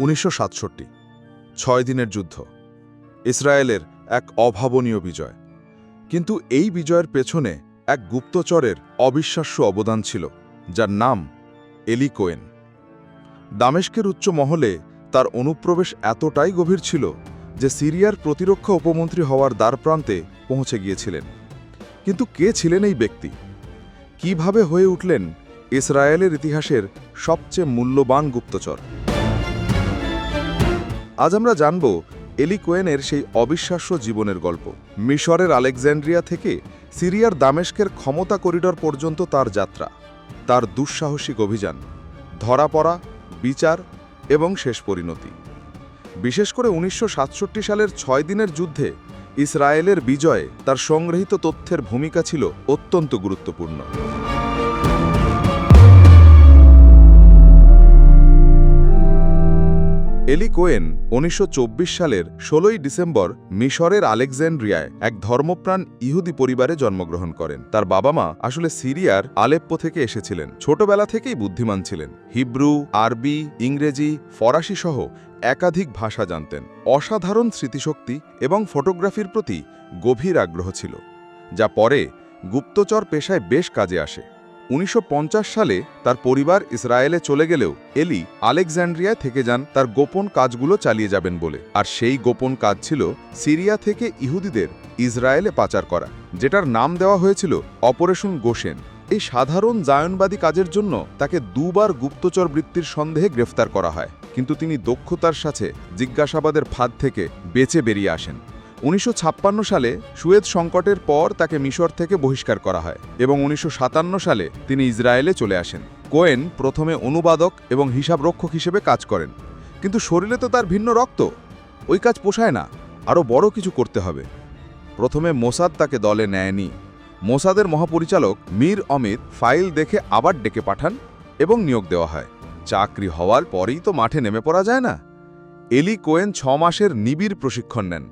উনিশশো ছয় দিনের যুদ্ধ, ইসরায়েলের এক অভাবনীয় বিজয়। কিন্তু এই বিজয়ের পেছনে এক গুপ্তচরের অবিশ্বাস্য অবদান ছিল, যার নাম এলি কোয়েন। দামেস্কের উচ্চ মহলে তার অনুপ্রবেশ এতটাই গভীর ছিল যে সিরিয়ার প্রতিরক্ষা উপমন্ত্রী হওয়ার দ্বারপ্রান্তে পৌঁছে গিয়েছিলেন। কিন্তু কে ছিলেন এই ব্যক্তি? কীভাবে হয়ে উঠলেন ইসরায়েলের ইতিহাসের সবচেয়ে মূল্যবান গুপ্তচর? আজ আমরা জানব এলি কোয়েনের সেই অবিশ্বাস্য জীবনের গল্প। মিশরের আলেকজান্ড্রিয়া থেকে সিরিয়ার দামেস্কের ক্ষমতা করিডর পর্যন্ত তার যাত্রা, তার দুঃসাহসিক অভিযান ধরা পড়া বিচার এবং শেষ পরিণতি। বিশেষ করে উনিশশো সাতষট্টি সালের ছয় দিনের যুদ্ধে ইসরায়েলের বিজয়ে তার সংগৃহীত তথ্যের ভূমিকা ছিল অত্যন্ত গুরুত্বপূর্ণ। এলি কোয়েন উনিশশো চব্বিশ সালের ষোলোই ডিসেম্বর মিশরের আলেকজান্ড্রিয়ায় এক ধর্মপ্রাণ ইহুদি পরিবারে জন্মগ্রহণ করেন। তার বাবা মা আসলে সিরিয়ার আলেপ্পো থেকে এসেছিলেন। ছোটবেলা থেকেই বুদ্ধিমান ছিলেন। হিব্রু, আরবি, ইংরেজি, ফরাসি সহ একাধিক ভাষা জানতেন। অসাধারণ স্মৃতিশক্তি এবং ফটোগ্রাফির প্রতি গভীর আগ্রহ ছিল, যা পরে গুপ্তচর পেশায় বেশ কাজে আসে। উনিশশো পঞ্চাশ সালে তার পরিবার ইসরায়েলে চলে গেলেও এলি আলেকজান্ড্রিয়ায় থেকে যান, তার গোপন কাজগুলো চালিয়ে যাবেন বলে। আর সেই গোপন কাজ ছিল সিরিয়া থেকে ইহুদিদের ইসরায়েলে পাচার করা, যেটার নাম দেওয়া হয়েছিল অপারেশন গোসেন এই সাধারণ জায়নবাদী কাজের জন্য তাকে দুবার গুপ্তচর বৃত্তির সন্দেহে গ্রেফতার করা হয়। কিন্তু তিনি দক্ষতার সাথে জিজ্ঞাসাবাদের ফাঁদ থেকে বেঁচে বেরিয়ে আসেন। উনিশশো ছাপ্পান্ন সালে সুয়েদ সংকটের পর তাকে মিশর থেকে বহিষ্কার করা হয় এবং উনিশশো সাতান্ন সালে তিনি ইসরায়েলে চলে আসেন। কোয়েন প্রথমে অনুবাদক এবং হিসাবরক্ষক হিসেবে কাজ করেন। কিন্তু শরীরে তো তার ভিন্ন রক্ত। ওই কাজ পোষায় না আরও বড় কিছু করতে হবে। প্রথমে মোসাদ তাকে দলে নেয়নি। মোসাদের মহাপরিচালক মীর অমিত ফাইল দেখে আবার ডেকে পাঠান এবং নিয়োগ দেওয়া হয়। চাকরি হওয়ার পরেই তো মাঠে নেমে পড়া যায় না। এলি কোয়েন ছ মাসের নিবিড় প্রশিক্ষণ নেন।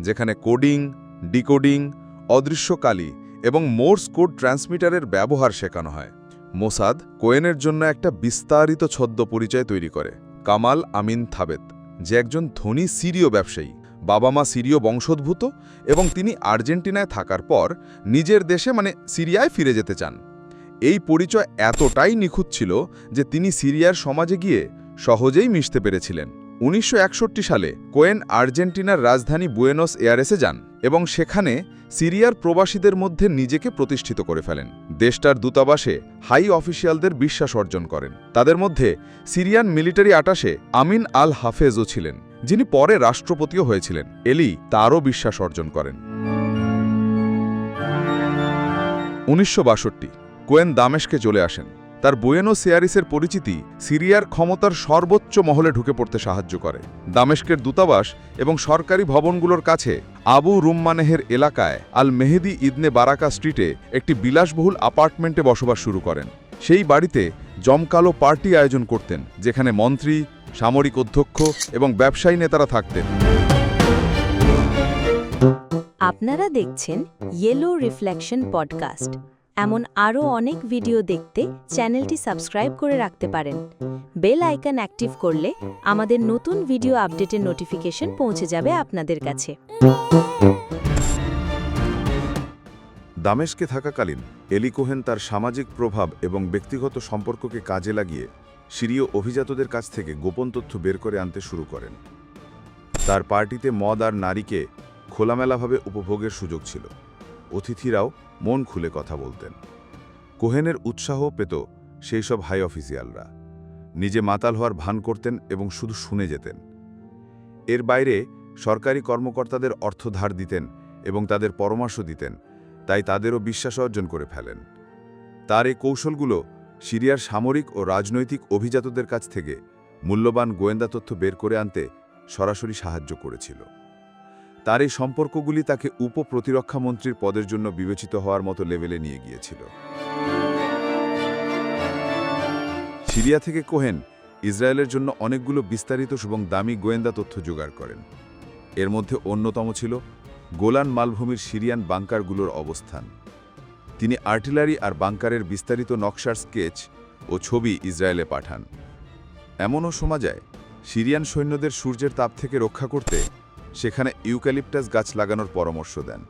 যেখানে কোডিং, ডিকোডিং, অদৃশ্যকালী এবং মোর্স কোড ট্রান্সমিটারের ব্যবহার শেখানো হয়। মোসাদ কোয়েনের জন্য একটা বিস্তারিত ছদ্ম পরিচয় তৈরি করে। কামাল আমিন থাবেত, যে একজন ধনী সিরীয় ব্যবসায়ী। বাবা মা সিরীয় বংশোদ্ভূত এবং তিনি আর্জেন্টিনায় থাকার পর নিজের দেশে মানে সিরিয়ায় ফিরে যেতে চান। এই পরিচয় এতটাই নিখুঁত ছিল যে তিনি সিরিয়ার সমাজে গিয়ে সহজেই মিশতে পেরেছিলেন। উনিশশো একষট্টি সালে কোয়েন আর্জেন্টিনার রাজধানী বুয়েনোস এয়ারেসে যান এবং সেখানে সিরিয়ার প্রবাসীদের মধ্যে নিজেকে প্রতিষ্ঠিত করে ফেলেন। দেশটার দূতাবাসে হাই অফিসিয়ালদের বিশ্বাস অর্জন করেন। তাদের মধ্যে সিরিয়ান মিলিটারি আটাশে আমিন আল হাফেজও ছিলেন, যিনি পরে রাষ্ট্রপতিও হয়েছিলেন। এলি তারও বিশ্বাস অর্জন করেন। উনিশশো বাষট্টি, কোয়েন দামেশকে চলে আসেন। তার বুয়েনো সেয়ারিসের পরিচিতি সিরিয়ার ক্ষমতার সর্বোচ্চ মহলে ঢুকে পড়তে সাহায্য করে। দামেস্কের দূতাবাস এবং সরকারি ভবনগুলোর কাছে আবু রুম্মানেহের এলাকায় আল মেহেদি ইদনে বারাকা স্ট্রিটে একটি বিলাসবহুল অ্যাপার্টমেন্টে বসবাস শুরু করেন। সেই বাড়িতে জমকালো পার্টি আয়োজন করতেন, যেখানে মন্ত্রী, সামরিক অধ্যক্ষ এবং ব্যবসায়ী নেতারা থাকতেন। আপনারা দেখছেন ইয়েলো রিফ্লেকশন পডকাস্ট এমন আরও অনেক ভিডিও দেখতে চ্যানেলটি সাবস্ক্রাইব করে রাখতে পারেন। বেল আইকন অ্যাক্টিভ করলে আমাদের নতুন ভিডিও আপডেটের নোটিফিকেশন পৌঁছে যাবে আপনাদের কাছে। দামেশকে থাকাকালীন এলি কোহেন তার সামাজিক প্রভাব এবং ব্যক্তিগত সম্পর্ককে কাজে লাগিয়ে সিরীয় অভিজাতদের কাছ থেকে গোপন তথ্য বের করে আনতে শুরু করেন। তার পার্টিতে মদ আর নারীকে খোলামেলাভাবে উপভোগের সুযোগ ছিল। অতিথিরাও মন খুলে কথা বলতেন। কোহেনের উৎসাহ পেত সেই সব হাই অফিসিয়ালরা। নিজে মাতাল হওয়ার ভান করতেন এবং শুধু শুনে যেতেন। এর বাইরে সরকারি কর্মকর্তাদের অর্থ ধার দিতেন এবং তাদের পরামর্শ দিতেন, তাই তাদেরও বিশ্বাস অর্জন করে ফেলেন। তার এই কৌশলগুলো সিরিয়ার সামরিক ও রাজনৈতিক অভিজাতদের কাছ থেকে মূল্যবান গোয়েন্দা তথ্য বের করে আনতে সরাসরি সাহায্য করেছিল। তার এই সম্পর্কগুলি তাকে উপপ্রতিরক্ষা মন্ত্রীর পদের জন্য বিবেচিত হওয়ার মতো লেভেলে নিয়ে গিয়েছিল। সিরিয়া থেকে কোহেন ইসরায়েলের জন্য অনেকগুলো বিস্তারিত এবং দামি গোয়েন্দা তথ্য জোগাড় করেন। এর মধ্যে অন্যতম ছিল গোলান মালভূমির সিরিয়ান বাংকারগুলোর অবস্থান। তিনি আর্টিলারি আর বাংকারের বিস্তারিত নকশার স্কেচ ও ছবি ইসরায়েলে পাঠান। এমনও শোনা যায়, সিরিয়ান সৈন্যদের সূর্যের তাপ থেকে রক্ষা করতে সেখানে ইউক্যালিপটাস গাছ লাগানোর পরামর্শ দেন।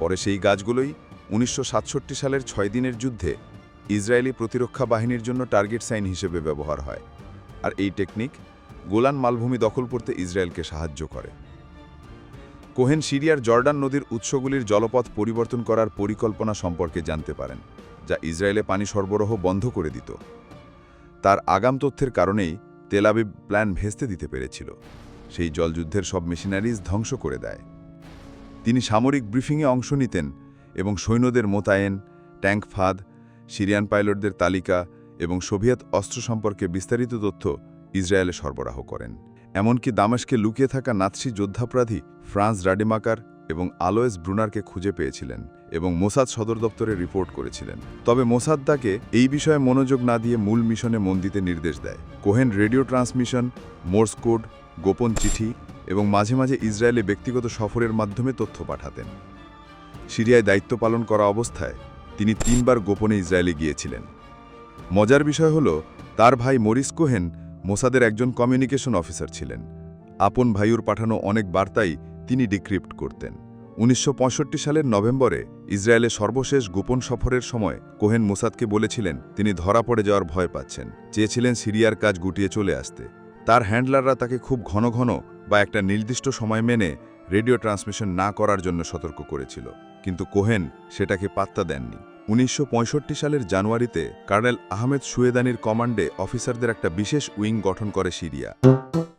পরে সেই গাছগুলোই উনিশশো সাতষট্টি সালের ছয় দিনের যুদ্ধে ইসরায়েলি প্রতিরক্ষা বাহিনীর জন্য টার্গেট সাইন হিসেবে ব্যবহার হয় আর এই টেকনিক গোলান মালভূমি দখল করতে ইসরায়েলকে সাহায্য করে। কোহেন সিরিয়ার জর্ডান নদীর উৎসগুলির জলপথ পরিবর্তন করার পরিকল্পনা সম্পর্কে জানতে পারেন, যা ইসরায়েলে পানি সরবরাহ বন্ধ করে দিত। তার আগাম তথ্যের কারণেই তেলাবিব প্ল্যান ভেস্তে দিতে পেরেছিল। সেই জলযুদ্ধের সব মেশিনারিজ ধ্বংস করে দেয়। তিনি সামরিক ব্রিফিংয়ে অংশ নিতেন এবং সৈন্যদের মোতায়েন, ট্যাঙ্ক ফাঁদ, সিরিয়ান পাইলটদের তালিকা এবং সোভিয়েত অস্ত্র সম্পর্কে বিস্তারিত তথ্য ইসরায়েলে সরবরাহ করেন। এমনকি দামেশকে লুকিয়ে থাকা নাৎসি যোদ্ধাপরাধী ফ্রান্স রাডিমাকার এবং আলোয়েস ব্রুনারকে খুঁজে পেয়েছিলেন এবং মোসাদ সদর দপ্তরে রিপোর্ট করেছিলেন। তবে মোসাদ তাকে এই বিষয়ে মনোযোগ না দিয়ে মূল মিশনে মন দিতে নির্দেশ দেয়। Cohen radio transmission, Morse code গোপন চিঠি এবং মাঝে মাঝে ইসরায়েলে ব্যক্তিগত সফরের মাধ্যমে তথ্য পাঠাতেন। সিরিয়ায় দায়িত্ব পালন করা অবস্থায় তিনি তিনবার গোপনে ইসরায়েলে গিয়েছিলেন। মজার বিষয় হল, তার ভাই মরিস কোহেন মোসাদের একজন কমিউনিকেশন অফিসার ছিলেন। আপন ভাইয়ুর পাঠানো অনেক বার্তাই তিনি ডিক্রিপ্ট করতেন। উনিশশো পঁয়ষট্টি সালের নভেম্বরে ইসরায়েলে সর্বশেষ গোপন সফরের সময় কোহেন মোসাদকে বলেছিলেন, তিনি ধরা পড়ে যাওয়ার ভয় পাচ্ছেন। চেয়েছিলেন সিরিয়ার কাজ গুটিয়ে চলে আসতে। তার হ্যান্ডলাররা তাকে খুব ঘন ঘন বা একটা নির্দিষ্ট সময় মেনে রেডিও ট্রান্সমিশন না করার জন্য সতর্ক করেছিল। কিন্তু কোহেন সেটাকে পাত্তা দেননি। উনিশশো পঁয়ষট্টি সালের জানুয়ারিতে কার্নেল আহমেদ সুয়েদানির কমান্ডে অফিসারদের একটা বিশেষ উইং গঠন করে সিরিয়া।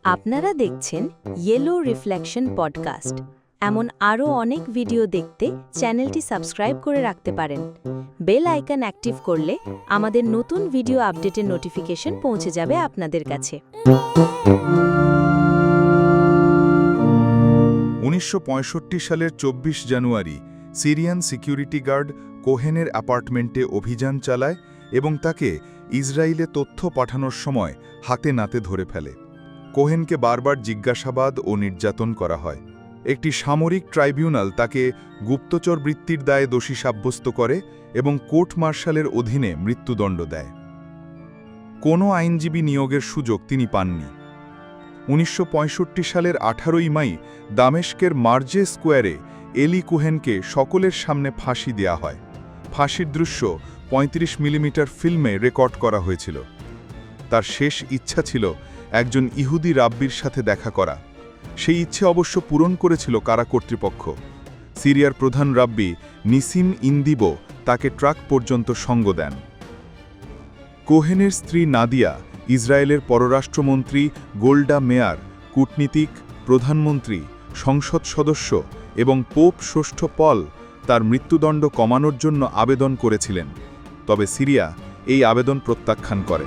আপনারা দেখছেন ইয়েলো রিফ্লেকশন পডকাস্ট এমন আরও অনেক ভিডিও দেখতে চ্যানেলটি সাবস্ক্রাইব করে রাখতে পারেন। বেল আইকন অ্যাক্টিভ করলে আমাদের নতুন ভিডিও আপডেটের নোটিফিকেশন পৌঁছে যাবে আপনাদের কাছে। উনিশশো পঁয়ষট্টি সালের ২৪ জানুয়ারি, সিরিয়ান সিকিউরিটি গার্ড কোহেনের অ্যাপার্টমেন্টে অভিযান চালায় এবং তাকে ইসরায়েলে তথ্য পাঠানোর সময় হাতে নাতে ধরে ফেলে। কোহেনকে বারবার জিজ্ঞাসাবাদ ও নির্যাতন করা হয়। একটি সামরিক ট্রাইব্যুনাল তাকে গুপ্তচর বৃত্তির দায়ে দোষী সাব্যস্ত করে এবং কোর্ট মার্শালের অধীনে মৃত্যুদণ্ড দেয়। কোনো আইনজীবী নিয়োগের সুযোগ তিনি পাননি। উনিশশো পঁয়ষট্টি সালের আঠারোই মাই দামেস্কের মার্জে স্কোয়ারে এলি কুহেনকে সকলের সামনে ফাঁসি দেয়া হয়। ফাঁসির দৃশ্য ৩৫ মিলিমিটার ফিল্মে রেকর্ড করা হয়েছিল। তার শেষ ইচ্ছা ছিল একজন ইহুদি রাব্বির সাথে দেখা করা। সেই ইচ্ছে অবশ্য পূরণ করেছিল কারা কর্তৃপক্ষ। সিরিয়ার প্রধান রাব্বি নিসিম ইন্দিবো তাকে ট্রাক পর্যন্ত সঙ্গ দেন। কোহেনের স্ত্রী নাদিয়া, ইসরায়েলের পররাষ্ট্রমন্ত্রী গোল্ডা মেয়ার, কূটনীতিক, প্রধানমন্ত্রী, সংসদ সদস্য এবং পোপ ষষ্ঠ পল তার মৃত্যুদণ্ড কমানোর জন্য আবেদন করেছিলেন। তবে সিরিয়া এই আবেদন প্রত্যাখ্যান করে।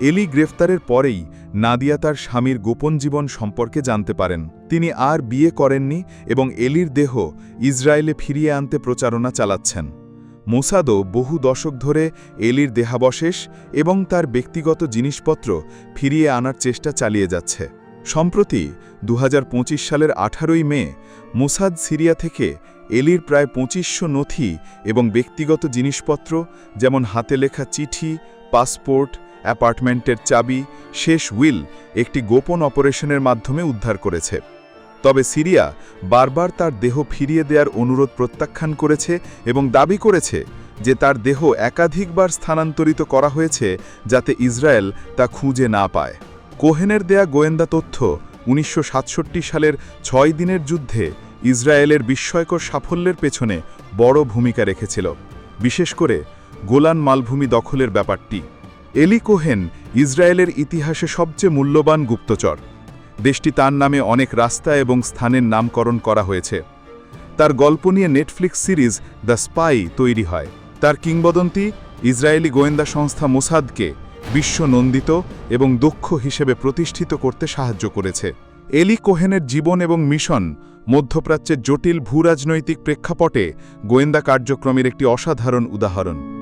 এলি গ্রেফতারের পরেই নাদিয়া তার স্বামীর গোপন জীবন সম্পর্কে জানতে পারেন। তিনি আর বিয়ে করেননি এবং এলির দেহ ইসরায়েলে ফিরিয়ে আনতে প্রচারণা চালাচ্ছেন। মোসাদও বহু দশক ধরে এলির দেহাবশেষ এবং তার ব্যক্তিগত জিনিসপত্র ফিরিয়ে আনার চেষ্টা চালিয়ে যাচ্ছে। সম্প্রতি দু হাজার পঁচিশ সালের আঠারোই মে মোসাদ সিরিয়া থেকে এলির প্রায় পঁচিশশো নথি এবং ব্যক্তিগত জিনিসপত্র, যেমন হাতে লেখা চিঠি, পাসপোর্ট অ্যাপার্টমেন্টের চাবি, শেষ উইল একটি গোপন অপারেশনের মাধ্যমে উদ্ধার করেছে। তবে সিরিয়া বারবার তার দেহ ফিরিয়ে দেওয়ার অনুরোধ প্রত্যাখ্যান করেছে এবং দাবি করেছে যে তার দেহ একাধিকবার স্থানান্তরিত করা হয়েছে যাতে ইসরায়েল তা খুঁজে না পায়। কোহেনের দেয়া গোয়েন্দা তথ্য, উনিশশো সাতষট্টি সালের ছয় দিনের যুদ্ধে ইসরায়েলের বিস্ময়কর সাফল্যের পেছনে বড় ভূমিকা রেখেছিল। বিশেষ করে গোলান মালভূমি দখলের ব্যাপারটি। এলি কোহেন ইসরায়েলের ইতিহাসে সবচেয়ে মূল্যবান গুপ্তচর। দেশটি তার নামে অনেক রাস্তা এবং স্থানের নামকরণ করা হয়েছে। তার গল্প নিয়ে নেটফ্লিক্স সিরিজ দ্য স্পাই তৈরি হয়। তার কিংবদন্তি ইসরায়েলি গোয়েন্দা সংস্থা মোসাদকে বিশ্ব নন্দিত এবং দক্ষ হিসেবে প্রতিষ্ঠিত করতে সাহায্য করেছে। এলি কোহেনের জীবন এবং মিশন মধ্যপ্রাচ্যের জটিল ভূরাজনৈতিক প্রেক্ষাপটে গোয়েন্দা কার্যক্রমের একটি অসাধারণ উদাহরণ।